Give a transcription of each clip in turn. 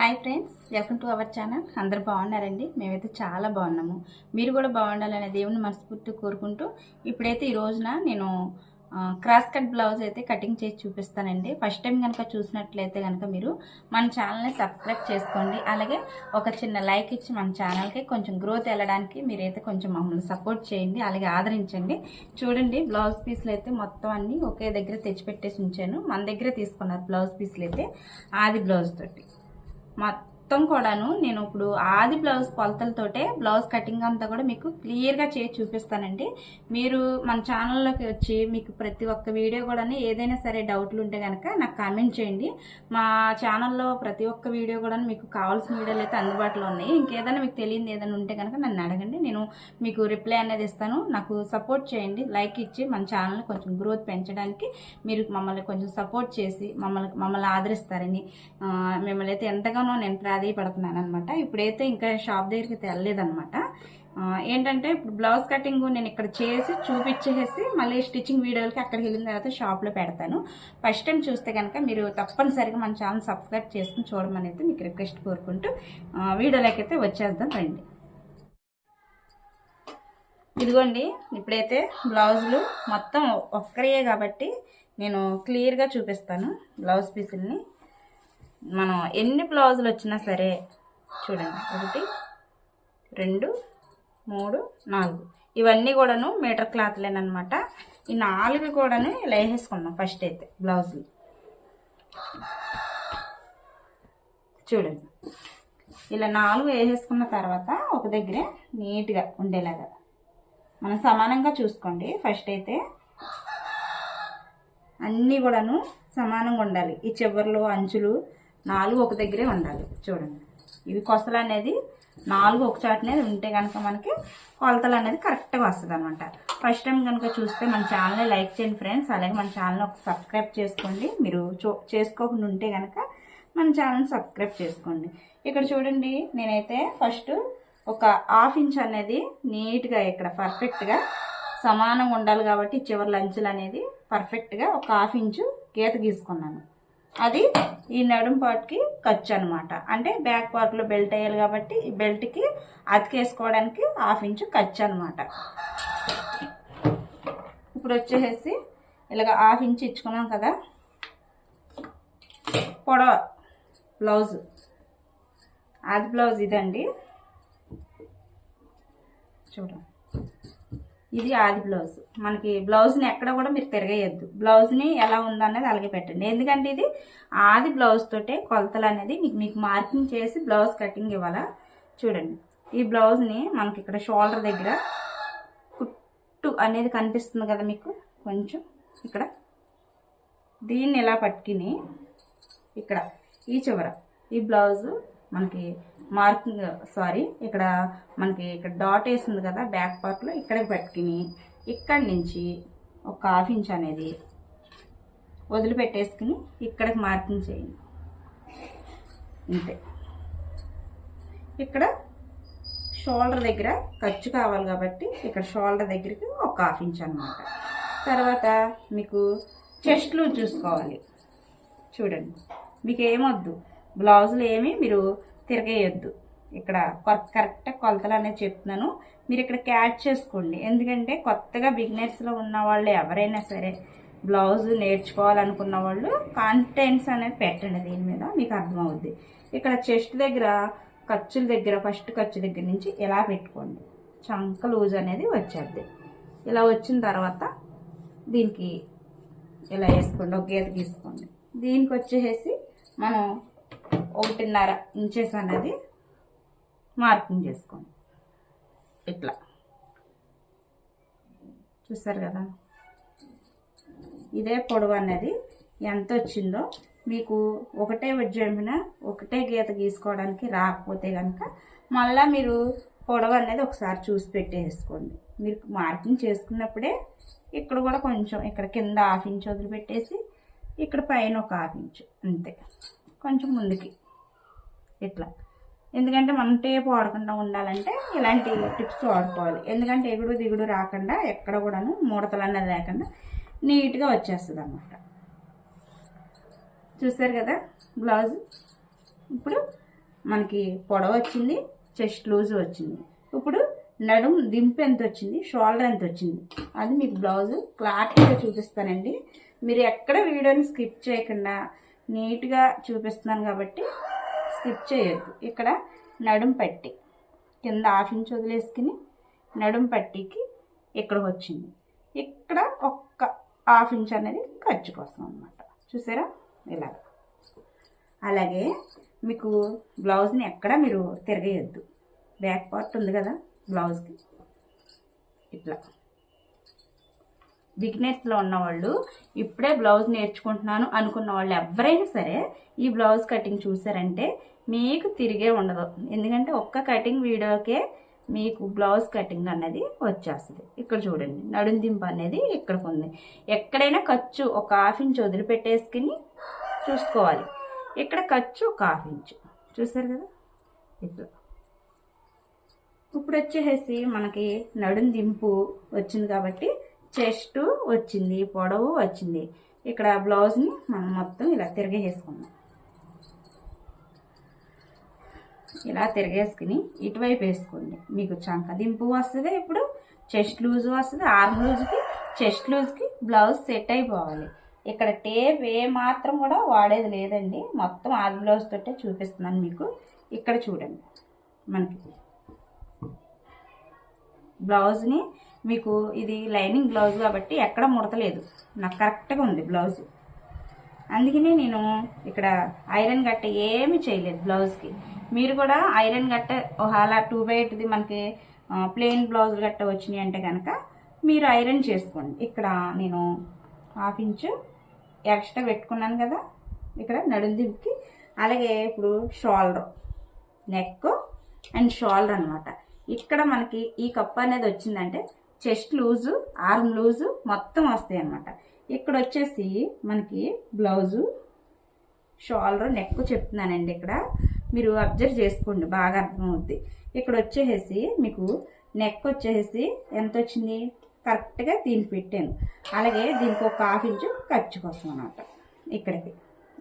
Hi friends welcome to our channel. అందరు బాగున్నారండి? మేమైతే చాలా బాగున్నాము. మీరు కూడా బాగుండాలనే దేవుని మనస్ఫూర్తి కోరుకుంటూ ఇప్పుడైతే ఈ రోజున నేను క్రాస్ కట్ బ్లౌజ్ అయితే కటింగ్ చేసి చూపిస్తానండి. ఫస్ట్ టైం కనుక చూసినట్లయితే కనుక మీరు మన ఛానల్ని సబ్స్క్రైబ్ చేసుకోండి. అలాగే ఒక చిన్న లైక్ ఇచ్చి మన ఛానల్కి కొంచెం గ్రోత్ వెళ్ళడానికి మీరైతే కొంచెం మమ్మల్ని సపోర్ట్ చేయండి. అలాగే ఆదరించండి. చూడండి బ్లౌజ్ పీస్లు అయితే మొత్తం అన్ని ఒకే దగ్గర తెచ్చిపెట్టేసి ఉంచాను. మన దగ్గర తీసుకున్నారు బ్లౌజ్ పీస్లు అయితే ఆది బ్లౌజ్ తోటి. Mat మొత్తం కూడాను నేను ఇప్పుడు ఆది బ్లౌజ్ కొలతలతోటే బ్లౌజ్ కటింగ్ అంతా కూడా మీకు క్లియర్గా చేసి చూపిస్తానండి. మీరు మన ఛానల్లోకి వచ్చి మీకు ప్రతి ఒక్క వీడియో కూడా ఏదైనా సరే డౌట్లు ఉంటే కనుక నాకు కామెంట్ చేయండి. మా ఛానల్లో ప్రతి ఒక్క వీడియో కూడా మీకు కావాల్సిన వీడియోలు అయితే అందుబాటులో ఉన్నాయి. ఇంకేదైనా మీకు తెలియదు ఏదైనా ఉంటే కనుక నన్ను అడగండి. నేను మీకు రిప్లై అనేది ఇస్తాను. నాకు సపోర్ట్ చేయండి. లైక్ ఇచ్చి మన ఛానల్ని కొంచెం గ్రోత్ పెంచడానికి మీరు మమ్మల్ని కొంచెం సపోర్ట్ చేసి మమ్మల్ని మమ్మల్ని ఆదరిస్తారని మిమ్మల్ని అయితే ఎంతగానో నేను పడుతున్నాను అనమాట ఇప్పుడైతే ఇంకా షాప్ దగ్గరికి అయితే వెళ్ళలేదనమాట ఏంటంటే ఇప్పుడు బ్లౌజ్ కటింగ్ నేను ఇక్కడ చేసి చూపించేసి మళ్ళీ స్టిచ్చింగ్ వీడియోలకి అక్కడికి వెళ్ళిన తర్వాత షాప్లో పెడతాను. ఫస్ట్ టైం చూస్తే కనుక మీరు తప్పనిసరిగా మన ఛానల్ సబ్స్క్రైబ్ చేసుకుని చూడమని అయితే మీకు రిక్వెస్ట్ కోరుకుంటూ వీడియోలోకి అయితే వచ్చేద్దాం రండి. ఇదిగోండి ఇప్పుడైతే బ్లౌజులు మొత్తం ఒక్కరియే కాబట్టి నేను క్లియర్గా చూపిస్తాను బ్లౌజ్ పీసుల్ని. మనం ఎన్ని బ్లౌజులు వచ్చినా సరే చూడండి. ఒకటి రెండు మూడు నాలుగు. ఇవన్నీ కూడాను మీటర్ క్లాత్లేనమాట ఈ నాలుగు కూడాను ఇలా వేసేసుకున్నాం ఫస్ట్ అయితే బ్లౌజులు చూడండి. ఇలా నాలుగు వేసేసుకున్న తర్వాత ఒక దగ్గరే నీట్గా ఉండేలాగా. మనం సమానంగా చూసుకోండి. ఫస్ట్ అయితే అన్నీ కూడాను సమానంగా ఉండాలి. ఈ చివర్లు అంచులు నాలుగు ఒక దగ్గరే ఉండాలి. చూడండి. ఇవి కొసలు అనేది నాలుగు ఒక చాటనే ఉంటే కనుక మనకి కొలతలు అనేది కరెక్ట్గా వస్తుంది అనమాట ఫస్ట్ టైం కనుక చూస్తే మన ఛానల్ని లైక్ చేయండి ఫ్రెండ్స్. అలాగే మన ఛానల్ ఒక సబ్స్క్రైబ్ చేసుకోండి. మీరు చూ చేసుకోకుండా ఉంటే కనుక మన ఛానల్ సబ్స్క్రైబ్ చేసుకోండి. ఇక్కడ చూడండి నేనైతే ఫస్ట్ ఒక హాఫ్ ఇంచ్ అనేది నీట్గా ఇక్కడ పర్ఫెక్ట్గా సమానంగా ఉండాలి కాబట్టి చివరి లంచులు అనేది పర్ఫెక్ట్గా ఒక హాఫ్ ఇంచు గీత గీసుకున్నాను. అది ఈ నడుం పార్ట్కి ఖర్చు అనమాట అంటే బ్యాక్ పార్ట్లో బెల్ట్ వేయాలి కాబట్టి ఈ బెల్ట్కి అతికేసుకోవడానికి హాఫ్ ఇంచు ఖర్చు అనమాట ఇప్పుడు వచ్చేసి ఇలాగ హాఫ్ ఇంచ్ ఇచ్చుకున్నాం కదా. పొడవ బ్లౌజ్. అది బ్లౌజ్ ఇదండి. చూడండి ఇది ఆది బ్లౌజ్. మనకి బ్లౌజ్ని ఎక్కడ కూడా మీరు తిరగేయద్దు. బ్లౌజ్ని ఎలా ఉందనేది అలాగే పెట్టండి. ఎందుకంటే ఇది ఆది బ్లౌజ్ తోటే కొలతలు అనేది మీకు మీకు మార్కింగ్ చేసి బ్లౌజ్ కటింగ్ ఇవ్వాలా? చూడండి. ఈ బ్లౌజ్ని మనకి ఇక్కడ షోల్డర్ దగ్గర కుట్టు అనేది కనిపిస్తుంది కదా మీకు? కొంచెం ఇక్కడ. దీన్ని ఇలా పట్టుకుని ఇక్కడ ఈ చివర ఈ బ్లౌజు మనకి మార్కింగ్ సారీ ఇక్కడ మనకి ఇక్కడ డాట్ వేసింది కదా బ్యాక్ పార్ట్లో ఇక్కడికి పెట్టుకుని ఇక్కడి నుంచి ఒక హాఫ్ ఇంచ్ అనేది వదిలిపెట్టేసుకుని ఇక్కడికి మార్కింగ్ చేయండి. అంతే. ఇక్కడ షోల్డర్ దగ్గర ఖర్చు కావాలి కాబట్టి ఇక్కడ షోల్డర్ దగ్గరికి ఒక హాఫ్ ఇంచ్ అనమాట తర్వాత మీకు చెస్ట్లు చూసుకోవాలి. చూడండి. మీకు ఏమొద్దు బ్లౌజులు ఏమి మీరు తిరగేయొద్దు. ఇక్కడ కొ- కరెక్ట్ కొలతలు అనేది చెప్తున్నాను. మీరు ఇక్కడ క్యాచ్ చేసుకోండి. ఎందుకంటే కొత్తగా బిగినర్స్లో ఉన్న వాళ్ళు ఎవరైనా సరే బ్లౌజ్ నేర్చుకోవాలనుకున్న వాళ్ళు కాంటెంట్స్ అనేది పెట్టండి దీని మీద. మీకు అర్థమవుద్ది. ఇక్కడ చెస్ట్ దగ్గర ఖర్చుల దగ్గర ఫస్ట్ ఖర్చు దగ్గర నుంచి ఇలా పెట్టుకోండి. చంక లూజ్ అనేది వచ్చేద్ది. ఇలా వచ్చిన తర్వాత దీనికి ఇలా వేసుకోండి. ఒక గీత గీసుకోండి. దీనికి వచ్చేసి మనం ఒకటిన్నర ఇంచెస్ అనేది మార్కింగ్ చేసుకోండి. ఇట్లా. చూసారు కదా? ఇదే పొడవు అనేది ఎంత వచ్చిందో మీకు ఒకటే ఉజ్జంపిన ఒకటే గీత గీసుకోవడానికి రాకపోతే కనుక మళ్ళీ మీరు పొడవు అనేది ఒకసారి చూసి పెట్టేసుకోండి. మీరు మార్కింగ్ చేసుకున్నప్పుడే ఇక్కడ కూడా కొంచెం ఇక్కడ కింద హాఫ్ ఇంచ్ వదిలిపెట్టేసి ఇక్కడ పైన ఒక హాఫ్ ఇంచ్ అంతే. కొంచెం ముందుకి. ఇట్లా. ఎందుకంటే మనం టేప్ వాడకుండా ఉండాలంటే ఇలాంటి టిప్స్ వాడుకోవాలి. ఎందుకంటే ఎగుడు దిగుడు రాకుండా ఎక్కడ కూడాను ముడతలు అనేది లేకుండా నీట్గా వచ్చేస్తుంది అన్నమాట చూసారు కదా బ్లౌజ్? ఇప్పుడు మనకి పొడవ వచ్చింది చెస్ట్ లూజ్ వచ్చింది. ఇప్పుడు నడుం దింపు ఎంత వచ్చింది షోల్డర్ ఎంత వచ్చింది. అది మీకు బ్లౌజ్ క్లారిటీగా చూపిస్తానండి. మీరు ఎక్కడ వీడియోని స్కిప్ చేయకుండా నీట్గా చూపిస్తున్నాను కాబట్టి స్కిప్ చేయొద్దు. ఇక్కడ నడుం పట్టి కింద హాఫ్ ఇంచ్ వదిలేసుకుని నడుం పట్టికి ఇక్కడ వచ్చింది. ఇక్కడ ఒక్క హాఫ్ ఇంచ్ అనేది ఖర్చు కోసం అనమాట చూసారా? ఇలాగ. అలాగే మీకు బ్లౌజ్ని ఎక్కడ మీరు తిరగేయద్దు. బ్యాక్ పార్ట్ ఉంది కదా బ్లౌజ్కి. ఇట్లా. బిగినర్స్లో ఉన్నవాళ్ళు ఇప్పుడే బ్లౌజ్ నేర్చుకుంటున్నాను అనుకున్న వాళ్ళు ఎవరైనా సరే ఈ బ్లౌజ్ కటింగ్ చూసారంటే మీకు తిరిగే ఉండదు. ఎందుకంటే ఒక్క కటింగ్ వీడియోకే మీకు బ్లౌజ్ కటింగ్ అన్నది వచ్చేస్తుంది. ఇక్కడ చూడండి నడుందింపు అనేది ఇక్కడికి ఉంది. ఎక్కడైనా ఖర్చు ఒక హాఫ్ ఇంచ్ వదిలిపెట్టేసుకుని చూసుకోవాలి. ఇక్కడ ఖర్చు ఒక హాఫ్ ఇంచు. చూసారు కదా? ఇట్లా. ఇప్పుడు వచ్చేసి మనకి నడుం దింపు వచ్చింది కాబట్టి చెస్ట్ వచ్చింది పొడవు వచ్చింది. ఇక్కడ బ్లౌజ్ని మనం మొత్తం ఇలా తిరిగేసుకుందాం ఇలా తిరిగేసుకుని ఇటువైపు వేసుకోండి. మీకు చంక దింపు వస్తుంది ఇప్పుడు చెస్ట్ లూజ్ వస్తుంది. ఆర్మ్ లూజ్కి చెస్ట్ లూజ్కి బ్లౌజ్ సెట్ అయిపోవాలి. ఇక్కడ టేప్ ఏ మాత్రం కూడా వాడేది లేదండి. మొత్తం ఆది బ్లౌజ్ తోటే చూపిస్తున్నాను మీకు. ఇక్కడ చూడండి. మనకి బ్లౌజ్ని మీకు ఇది లైనింగ్ బ్లౌజ్ కాబట్టి ఎక్కడ ముడతలేదు. నాకు కరెక్ట్గా ఉంది బ్లౌజ్. అందుకనే నేను ఇక్కడ ఐరన్ గట్ట ఏమి చేయలేదు బ్లౌజ్కి. మీరు కూడా ఐరన్ గట్ట అలా టూ బైట్ది మనకి ప్లెయిన్ బ్లౌజ్ గట్ట వచ్చినాయి అంటే కనుక మీరు ఐరన్ చేసుకోండి. ఇక్కడ నేను హాఫ్ ఇంచు ఎక్స్ట్రా పెట్టుకున్నాను కదా ఇక్కడ నడుందికి అలాగే ఇప్పుడు షోల్డర్ నెక్ అండ్ షోల్డర్ అనమాట ఇక్కడ మనకి ఈ కప్ అనేది వచ్చిందంటే చెస్ట్ లూజు ఆర్మ్ లూజు మొత్తం వస్తాయి అనమాట ఇక్కడ వచ్చేసి మనకి బ్లౌజు షోల్డర్ నెక్ చెప్తున్నానండి ఇక్కడ. మీరు అబ్జర్వ్ చేసుకోండి బాగా అర్థమవుద్ది. ఇక్కడ వచ్చేసి మీకు నెక్ వచ్చేసి ఎంత వచ్చింది? కరెక్ట్గా దీన్ని పెట్టాను. అలాగే దీనికి ఒక హాఫ్ ఇంచు ఖర్చు కోసం అనమాట ఇక్కడికి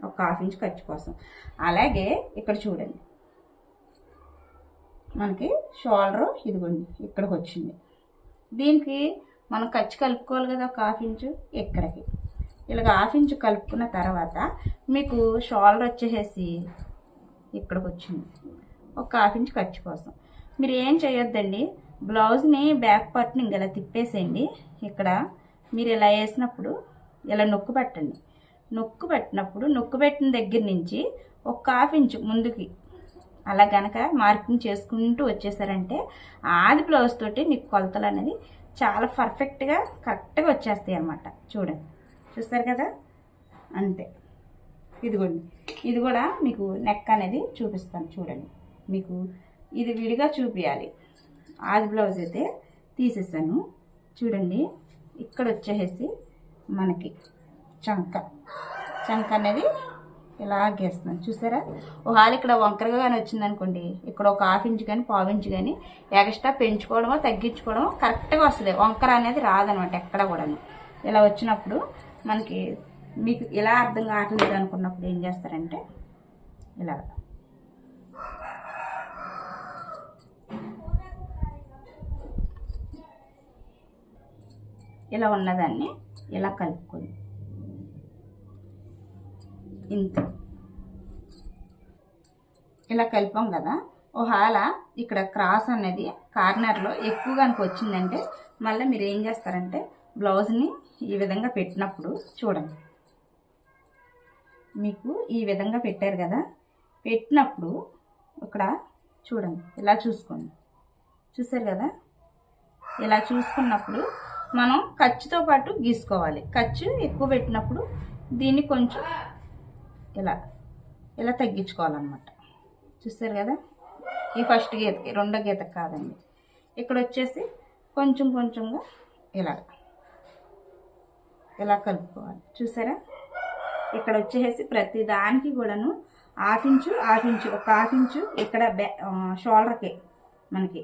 ఒక హాఫ్ ఇంచ్ ఖర్చు కోసం. అలాగే ఇక్కడ చూడండి. మనకి షోల్డర్ ఇదిగోండి ఇక్కడికి వచ్చింది దీనికి మనం ఖర్చు కలుపుకోవాలి కదా ఒక హాఫ్ ఇంచు ఇక్కడికి. ఇలాగ హాఫ్ ఇంచు కలుపుకున్న తర్వాత మీకు షోల్డర్ వచ్చేసి ఇక్కడికి వచ్చింది ఒక హాఫ్ ఇంచు ఖర్చు కోసం. మీరు ఏం చేయొద్దండి బ్లౌజ్ని బ్యాక్ పార్ట్ని ఇలా తిప్పేసేయండి. ఇక్కడ మీరు ఇలా వేసినప్పుడు ఇలా నొక్కు పెట్టండి. నొక్కు పెట్టినప్పుడు నొక్కు పెట్టిన దగ్గర నుంచి ఒక హాఫ్ ఇంచు ముందుకి అలా గనక మార్కింగ్ చేసుకుంటూ వచ్చేసారంటే ఆది బ్లౌజ్ తోటి నీకు కొలతలు అనేది చాలా పర్ఫెక్ట్గా కరెక్ట్గా వచ్చేస్తాయి అన్నమాట. చూడండి. చూస్తారు కదా? అంతే. ఇదిగోండి. ఇది కూడా మీకు నెక్ అనేది చూపిస్తాను చూడండి. మీకు ఇది విడిగా చూపించాలి ఆది బ్లౌజ్ అయితే తీసేసాను. చూడండి. ఇక్కడ వచ్చేసి మనకి చంక. చంక అనేది ఇలా గీస్తున్నాను చూసారా? ఒకవేళ ఇక్కడ వంకరగా కానీ వచ్చిందనుకోండి ఇక్కడ ఒక హాఫ్ ఇంచ్ కానీ పావు ఇంచ్ కానీ ఎక్స్ట్రా పెంచుకోవడమో తగ్గించుకోవడమో కరెక్ట్గా వస్తుంది. వంకర అనేది రాదనమాట ఎక్కడ కూడాను. ఇలా వచ్చినప్పుడు మనకి మీకు ఇలా అర్థం కావట్లేదు అనుకున్నప్పుడు ఏం చేస్తారంటే ఇలా ఇలా ఉన్నదాన్ని ఇలా కలుపుకోండి ఇంత. ఇలా కలిపాం కదా. ఒకవేళ ఇక్కడ క్రాస్ అనేది కార్నర్లో ఎక్కువ కనుక వచ్చిందంటే మళ్ళీ మీరు ఏం చేస్తారంటే బ్లౌజ్ని ఈ విధంగా పెట్టినప్పుడు చూడండి. మీకు ఈ విధంగా పెట్టారు కదా. పెట్టినప్పుడు ఇక్కడ చూడండి ఇలా చూసుకోండి. చూసారు కదా? ఇలా చూసుకున్నప్పుడు మనం ఖర్చుతో పాటు గీసుకోవాలి. ఖర్చు ఎక్కువ పెట్టినప్పుడు దీన్ని కొంచెం ఇలా ఇలా తగ్గించుకోవాలన్నమాట. చూస్తారు కదా? ఈ ఫస్ట్ గీతకి రెండో గీతకి కాదండి. ఇక్కడ వచ్చేసి కొంచెం కొంచెంగా ఇలా ఇలా కలుపుకోవాలి. చూసారా? ఇక్కడ వచ్చేసి ప్రతి దానికి కూడాను హాఫ్ ఇంచు హాఫ్ ఇంచు ఒక హాఫ్ ఇంచు ఇక్కడ బ్యా షోల్డర్కి మనకి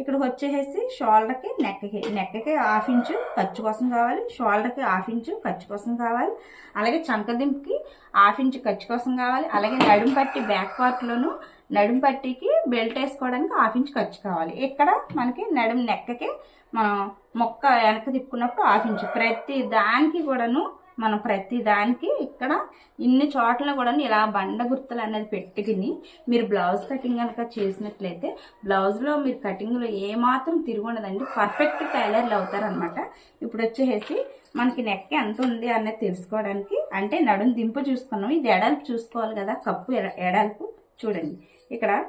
ఇక్కడికి వచ్చేసి షోల్డర్కి నెక్కకి నెక్కకి హాఫ్ ఇంచు ఖర్చు కోసం కావాలి షోల్డర్కి హాఫ్ ఇంచు ఖర్చు కోసం కావాలి అలాగే చంకదింపుకి హాఫ్ ఇంచు ఖర్చు కోసం కావాలి అలాగే నడుము పట్టి బ్యాక్ పార్ట్లోను నడుము పట్టికి బెల్ట్ వేసుకోవడానికి హాఫ్ ఇంచ్ ఖర్చు కావాలి. ఇక్కడ మనకి నడుము నెక్కకి మనం మొక్క వెనక తిప్పుకున్నప్పుడు హాఫ్ ఇంచు. ప్రతి దానికి కూడాను మనం ప్రతి దానికి ఇక్కడ ఇన్ని చోట్ల కూడా ఇలా బండ గుర్తులు అనేది పెట్టుకుని మీరు బ్లౌజ్ కటింగ్ కనుక చేసినట్లయితే బ్లౌజ్లో మీరు కటింగ్లో ఏమాత్రం తిరుగుండదండి పర్ఫెక్ట్ టైలర్లు అవుతారనమాట ఇప్పుడు వచ్చేసి మనకి నెక్ ఎంత ఉంది అనేది తెలుసుకోవడానికి. అంటే నడుం దింపు చూసుకున్నాం. ఇది ఎడల్పు చూసుకోవాలి కదా. కప్పు ఎడల్పు చూడండి. ఇక్కడ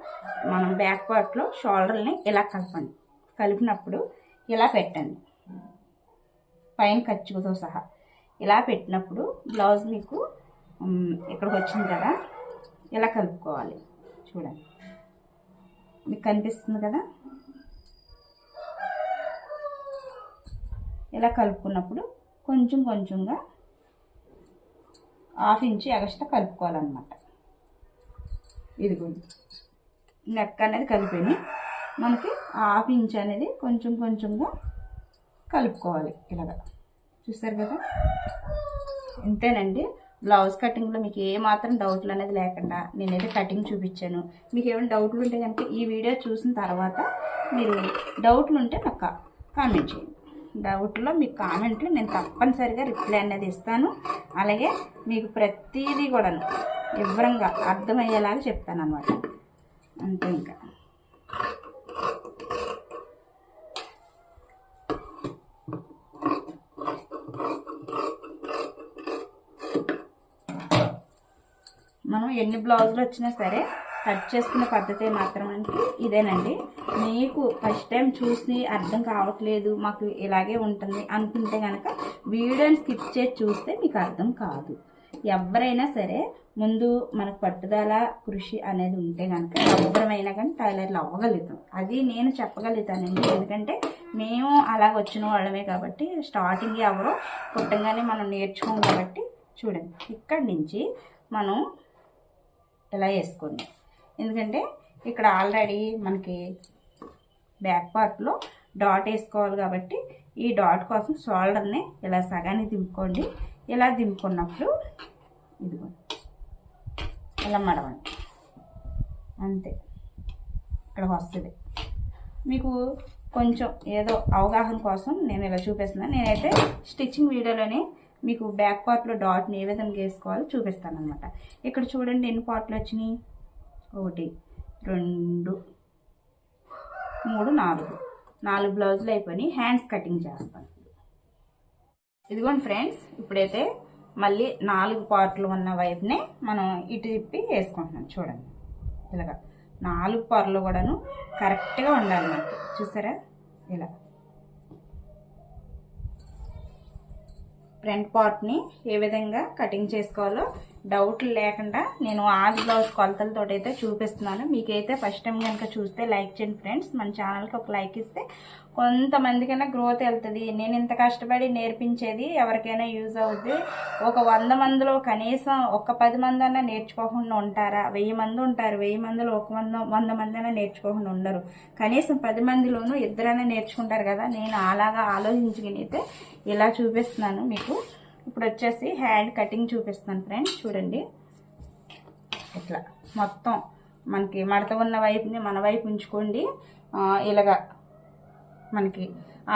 మనం బ్యాక్ పార్ట్లో షోల్డర్ని ఇలా కలపండి. కలిపినప్పుడు ఇలా పెట్టండి. పైన ఖర్చుతో సహా. ఇలా పెట్టినప్పుడు బ్లౌజ్ మీకు ఇక్కడికి వచ్చింది కదా ఇలా కలుపుకోవాలి. చూడండి. మీకు కనిపిస్తుంది కదా? ఇలా కలుపుకున్నప్పుడు కొంచెం కొంచెంగా హాఫ్ ఇంచు ఎగస్ట్రా కలుపుకోవాలన్నమాట. ఇదిగోండి. నెక్ అనేది కలిపిని మనకి హాఫ్ ఇంచ్ అనేది కొంచెం కొంచెంగా కలుపుకోవాలి ఇలాగా. చూస్తారు కదా? ఇంతేనండి. బ్లౌజ్ కటింగ్లో మీకు ఏ మాత్రం డౌట్లు అనేది లేకుండా నేనైతే కటింగ్ చూపించాను. మీకు ఏమైనా డౌట్లు ఉంటే కనుక ఈ వీడియో చూసిన తర్వాత మీరు డౌట్లు ఉంటే నాకు కామెంట్ చేయండి. డౌట్లో మీకు కామెంట్లు నేను తప్పనిసరిగా రిప్లై అనేది ఇస్తాను. అలాగే మీకు ప్రతిదీ కూడాను వివరంగా అర్థమయ్యేలాగా చెప్తాను అనమాట అంతే ఇంకా మనం ఎన్ని బ్లౌజులు వచ్చినా సరే కట్ చేసుకునే పద్ధతి మాత్రం అంటే ఇదేనండి. మీకు ఫస్ట్ టైం చూసి అర్థం కావట్లేదు మాకు ఇలాగే ఉంటుంది అనుకుంటే కనుక వీడియోని స్కిప్ చేసి చూస్తే మీకు అర్థం కాదు. ఎవరైనా సరే ముందు మనకు పట్టుదల కృషి అనేది ఉంటే కనుక అవసరమైనా కానీ టైలర్లు అవ్వగలుగుతాం. అది నేను చెప్పగలుగుతానండి. ఎందుకంటే మేము అలాగ వచ్చిన వాళ్ళమే కాబట్టి స్టార్టింగ్ ఎవరో పుట్టంగానే మనం నేర్చుకోం కాబట్టి చూడండి. ఇక్కడి నుంచి మనం ఇలా వేసుకోండి. ఎందుకంటే ఇక్కడ ఆల్రెడీ మనకి బ్యాక్ పార్ట్లో డాట్ వేసుకోవాలి కాబట్టి ఈ డాట్ కోసం షోల్డర్ని ఇలా సగానికి దింపుకోండి. ఇలా దింపుకున్నప్పుడు ఇదిగో ఇలా మడవండి. అంతే. ఇక్కడ వస్తుంది. మీకు కొంచెం ఏదో అవగాహన కోసం నేను ఇలా చూపిస్తున్నాను. నేనైతే స్టిచ్చింగ్ వీడియోలోనే మీకు బ్యాక్ పార్ట్లో డాట్ని ఏ విధంగా వేసుకోవాలో చూపిస్తాను అనమాట ఇక్కడ చూడండి ఎన్ని పార్ట్లు వచ్చినాయి? ఒకటి రెండు మూడు నాలుగు. నాలుగు బ్లౌజులు అయిపోయి హ్యాండ్స్ కటింగ్ చేస్తాను. ఇదిగోండి ఫ్రెండ్స్ ఇప్పుడైతే మళ్ళీ నాలుగు పార్ట్లు ఉన్న వైపునే మనం ఇటు తిప్పి వేసుకుంటున్నాం. చూడండి. ఇలాగా. నాలుగు పార్లు కూడాను కరెక్ట్గా ఉండాలి మనకి. చూసారా? ఇలా. ఫ్రంట్ పార్ట్ని ఏ విధంగా కటింగ్ చేసుకోవాలో డౌట్లు లేకుండా నేను ఆది బ్లౌజ్ కొలతలతో అయితే చూపిస్తున్నాను. మీకైతే ఫస్ట్ టైం కనుక చూస్తే లైక్ చేయండి ఫ్రెండ్స్. మన ఛానల్కి ఒక లైక్ ఇస్తే కొంతమందికైనా గ్రోత్ వెళ్తుంది. నేను ఇంత కష్టపడి నేర్పించేది ఎవరికైనా యూజ్ అవుద్ది. ఒక వంద మందిలో కనీసం ఒక పది మంది అన్నా నేర్చుకోకుండా ఉంటారా? వెయ్యి మంది ఉంటారు వెయ్యి మందిలో ఒక వంద వంద మంది అయినా నేర్చుకోకుండా ఉండరు. కనీసం పది మందిలోనూ ఇద్దరైనా నేర్చుకుంటారు కదా. నేను అలాగా ఆలోచించుకుని అయితే ఇలా చూపిస్తున్నాను మీకు. ఇప్పుడు వచ్చేసి హ్యాండ్ కటింగ్ చూపిస్తాను ఫ్రెండ్స్ చూడండి. ఇట్లా మొత్తం మనకి మడత ఉన్న వైపుని మన వైపు ఉంచుకోండి. ఇలాగా మనకి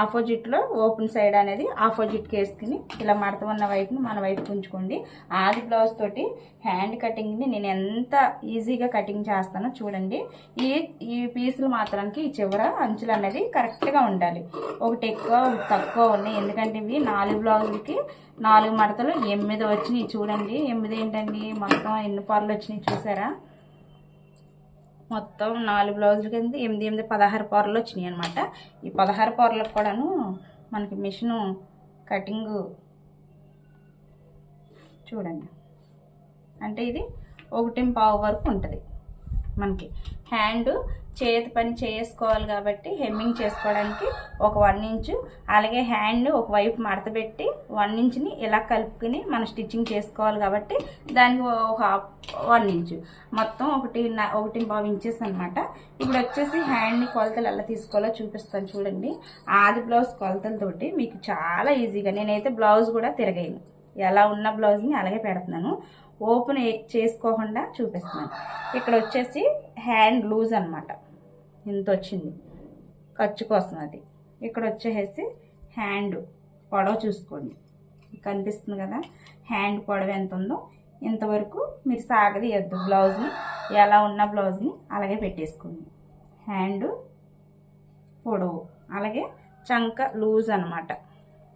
ఆపోజిట్లో ఓపెన్ సైడ్ అనేది ఆపోజిట్కి వేసుకుని ఇలా మడత ఉన్న వైపుని మన వైపు ఉంచుకోండి. ఆది బ్లౌజ్ తోటి హ్యాండ్ కటింగ్ని నేను ఎంత ఈజీగా కటింగ్ చేస్తానో చూడండి. ఈ ఈ పీసులు మాత్రానికి ఈ చివర అంచులు అనేది కరెక్ట్గా ఉండాలి. ఒకటి ఎక్కువ తక్కువ ఉన్నాయి. ఎందుకంటే ఇవి నాలుగు బ్లౌజులకి నాలుగు మడతలు ఎనిమిది వచ్చినాయి. చూడండి ఎనిమిది ఏంటండి? మొత్తం ఎన్ని పార్లు వచ్చినాయి చూసారా? మొత్తం నాలుగు బ్లౌజులు కింద ఎనిమిది ఎనిమిది పదహారు పొరలు వచ్చినాయి అనమాట ఈ పదహారు పొరలకు కూడాను మనకి మిషను కటింగ్ చూడండి. అంటే ఇది ఒకటి పావు వరకు ఉంటుంది మనకి. హ్యాండ్ చేతి పని చేసుకోవాలి కాబట్టి హెమ్మింగ్ చేసుకోవడానికి ఒక వన్ ఇంచు అలాగే హ్యాండ్ ఒక వైపు మడత పెట్టి వన్ ఇంచుని ఇలా కలుపుకుని మనం స్టిచ్చింగ్ చేసుకోవాలి కాబట్టి దానికి ఒక హాఫ్ వన్ ఇంచు. మొత్తం ఒకటి ఒకటి పావు ఇంచెస్ అనమాట ఇప్పుడు వచ్చేసి హ్యాండ్ని కొలతలు ఎలా తీసుకోవాలో చూపిస్తాను చూడండి. ఆది బ్లౌజ్ కొలతలతోటి మీకు చాలా ఈజీగా నేనైతే బ్లౌజ్ కూడా తిరగాను. ఎలా ఉన్న బ్లౌజ్ని అలాగే పెడుతున్నాను. ఓపెన్ చేసుకోకుండా చూపిస్తున్నాను. ఇక్కడ వచ్చేసి హ్యాండ్ లూజ్ అనమాట ఇంత వచ్చింది. ఖర్చు కోసం అది. ఇక్కడ వచ్చేసి హ్యాండ్ పొడవ చూసుకోండి. కనిపిస్తుంది కదా? హ్యాండ్ పొడవ ఎంత ఉందో ఇంతవరకు మీరు సాగదీయద్దు. బ్లౌజ్ని ఎలా ఉన్న బ్లౌజ్ని అలాగే పెట్టేసుకోండి. హ్యాండ్ పొడవు. అలాగే చంక లూజ్ అనమాట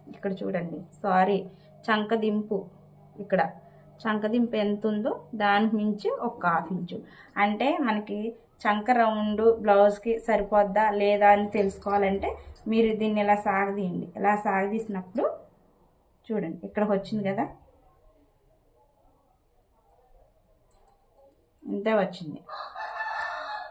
ఇక్కడ చూడండి. సారీ చంక దింపు ఇక్కడ. చంకదింపు ఎంత ఉందో దానికి మించి ఒక హాఫ్ ఇంచు. అంటే మనకి చంక రౌండ్ బ్లౌజ్కి సరిపోద్దా లేదా అని తెలుసుకోవాలంటే మీరు దీన్ని ఇలా సాగదీయండి ఇలా సాగదీసినప్పుడు చూడండి ఇక్కడికి వచ్చింది కదా? ఇంతే వచ్చింది.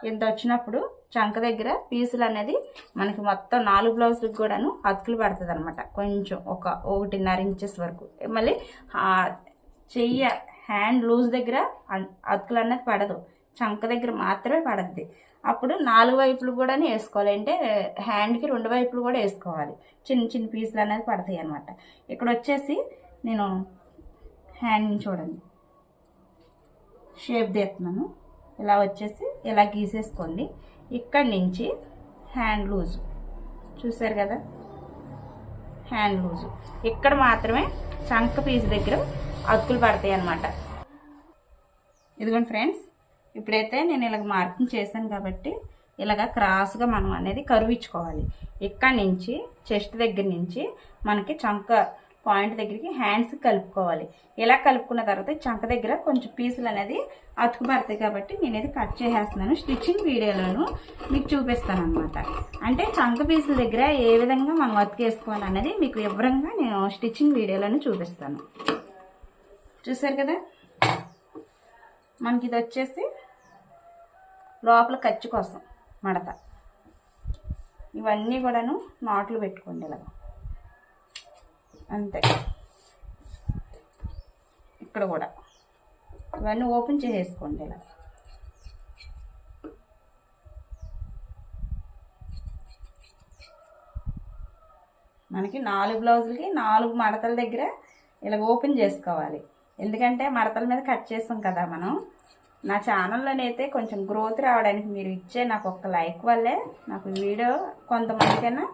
ఇంత వచ్చినప్పుడు చంక దగ్గర పీసులు అనేది మనకి మొత్తం నాలుగు బ్లౌజులకు కూడాను అతుకులు పడుతుంది అనమాట కొంచెం ఒక ఒకటిన్నర ఇంచెస్ వరకు. మళ్ళీ చెయ్య హ్యాండ్ లూజ్ దగ్గర అతుకులు అన్నది పడదు. చంక దగ్గర మాత్రమే పడద్ది. అప్పుడు నాలుగు వైపులు కూడా వేసుకోవాలి. అంటే హ్యాండ్కి రెండు వైపులు కూడా వేసుకోవాలి. చిన్న చిన్న పీసులు అనేది పడతాయి అనమాట ఇక్కడ వచ్చేసి నేను హ్యాండ్ని చూడండి. షేప్ తీస్తున్నాను. ఇలా వచ్చేసి ఇలా గీసేసుకోండి. ఇక్కడి నుంచి హ్యాండ్ లూజ్ చూసారు కదా? హ్యాండ్ లూజు ఇక్కడ మాత్రమే చంక పీస్ దగ్గర అతుకులు పడతాయి అన్నమాట. ఇదిగోండి ఫ్రెండ్స్ ఇప్పుడైతే నేను ఇలాగ మార్కింగ్ చేశాను కాబట్టి ఇలాగ క్రాస్గా మనం అనేది కరువించుకోవాలి ఇక్కడ నుంచి చెస్ట్ దగ్గర నుంచి మనకి చంక పాయింట్ దగ్గరికి హ్యాండ్స్ కలుపుకోవాలి. ఇలా కలుపుకున్న తర్వాత చంక దగ్గర కొంచెం పీసులు అనేది అతుకుపడతాయి కాబట్టి నేను ఇది కట్ చేసేస్తున్నాను. స్టిచ్చింగ్ వీడియోలోను మీకు చూపిస్తాను అనమాట అంటే చంక పీసుల దగ్గర ఏ విధంగా మనం అతుకేసుకోవాలి అనేది మీకు వివరంగా నేను స్టిచ్చింగ్ వీడియోలోను చూపిస్తాను. చూసారు కదా? మనకి ఇది వచ్చేసి లోపల ఖర్చు కోసం మడత. ఇవన్నీ కూడాను నాట్లు పెట్టుకోండి ఇలా అంతే. ఇక్కడ కూడా. ఇవన్నీ ఓపెన్ చేసేసుకోండి ఇలా. మనకి నాలుగు బ్లౌజులకి నాలుగు మడతల దగ్గర ఇలా ఓపెన్ చేసుకోవాలి. ఎందుకంటే మడతల మీద కట్ చేస్తాం కదా మనం. నా ఛానల్లోనైతే కొంచెం గ్రోత్ రావడానికి మీరు ఇచ్చే నాకు ఒక లైక్ వల్లే నాకు వీడియో కొంతమందికైనా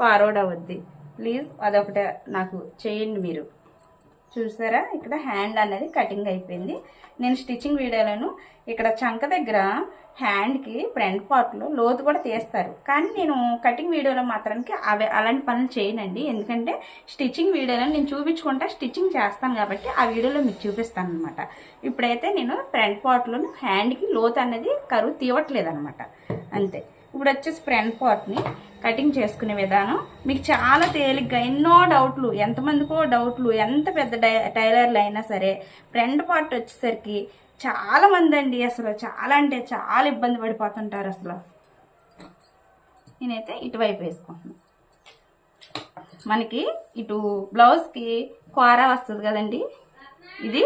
ఫార్వర్డ్ అవుద్ది. ప్లీజ్ అదొకటి నాకు చేయండి మీరు. చూసారా? ఇక్కడ హ్యాండ్ అనేది కటింగ్ అయిపోయింది. నేను స్టిచ్చింగ్ వీడియోలను ఇక్కడ చంక దగ్గర హ్యాండ్కి ఫ్రంట్ పార్ట్లో లోతు కూడా తీస్తారు. కానీ నేను కటింగ్ వీడియోలో మాత్రానికి అవి అలాంటి పనులు చేయనండి. ఎందుకంటే స్టిచ్చింగ్ వీడియోలో నేను చూపించుకుంటా స్టిచ్చింగ్ చేస్తాను కాబట్టి ఆ వీడియోలో మీకు చూపిస్తాను అనమాట ఇప్పుడైతే నేను ఫ్రంట్ పార్ట్లో హ్యాండ్కి లోతు అనేది కరువు తీయట్లేదు అనమాట అంతే. ఇప్పుడు వచ్చేసి ఫ్రంట్ పార్ట్ని కటింగ్ చేసుకునే విధానం. మీకు చాలా తేలిగ్గా ఎన్నో డౌట్లు ఎంతమందికో డౌట్లు ఎంత పెద్ద టైలర్లు అయినా సరే ఫ్రంట్ పార్ట్ వచ్చేసరికి చాలా మంది అండి అసలు. చాలా అంటే చాలా ఇబ్బంది పడిపోతుంటారు అసలు. నేనైతే ఇటువైపు వేసుకుంటున్నాను మనకి ఇటు బ్లౌజ్కి కూర వస్తుంది కదండి. ఇది